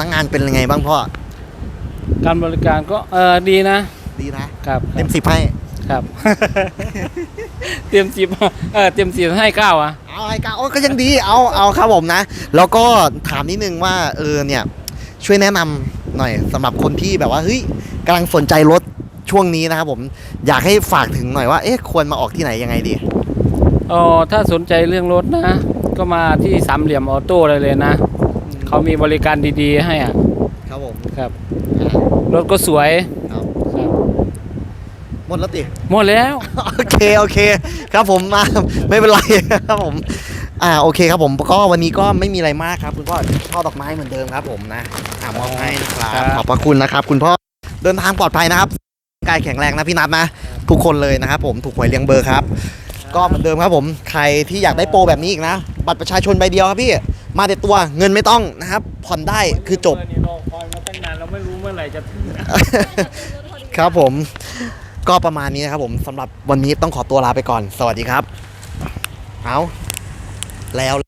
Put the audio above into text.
พนักงานเป็นยังไงบ้างพ่อ การบริการก็เออดีนะดีนะ ครับเต็มสิบให้ ครับ เตรียมสิบเออเตรียมสิบให้เก้าอะเอาไอ้กาโอ้ก็ยังดี เอา เอาครับผมนะ แล้วก็ถามนิดนึงว่า เออ เนี่ย ช่วยแนะนำหน่อยสำหรับคนที่แบบว่า เฮ้ยกำลังสนใจรถช่วงนี้นะครับผม อยากให้ฝากถึงหน่อยว่า เอ๊ะ ควรมาออกที่ไหนยังไงดี อ๋อถ้าสนใจเรื่องรถนะ ก็มาที่สามเหลี่ยมออโต้เลยเลยนะ เขามีบริการดีๆ ให้อะครับผมครับ รถก็สวยครับครับหมดแล้วติ หมดแล้ว โอเค โอเค ครับผมมาไม่เป็นไรครับผม อ่าโอเคครับผมก็วันนี้ก็ไม่มีอะไรมากครับ คุณพ่อช่อดอกไม้เหมือนเดิมครับผมนะอ่ามอบให้นะครับครับ ขอบพระคุณนะครับ คุณพ่อเดินทางปลอดภัยนะครับกายแข็งแรงนะพี่นัทนะทุกคนเลยนะครับผมถูกหวยเลี้ยงเบอร์ครับ ก็เหมือนเดิมครับผมใครที่อยากได้โปรแบบนี้อีกนะ บัตรประชาชนใบเดียวครับพี่ มาแต่ตัวเงินไม่ต้องนะครับ ผ่อนได้คือจบ นี่รอคอยมาตั้งนานเราไม่รู้เมื่อไหร่จะถึงครับผมก็ประมาณนี้นะครับผมสำหรับวันนี้ต้องขอตัวลาไปก่อน สวัสดีครับ เอาแล้ว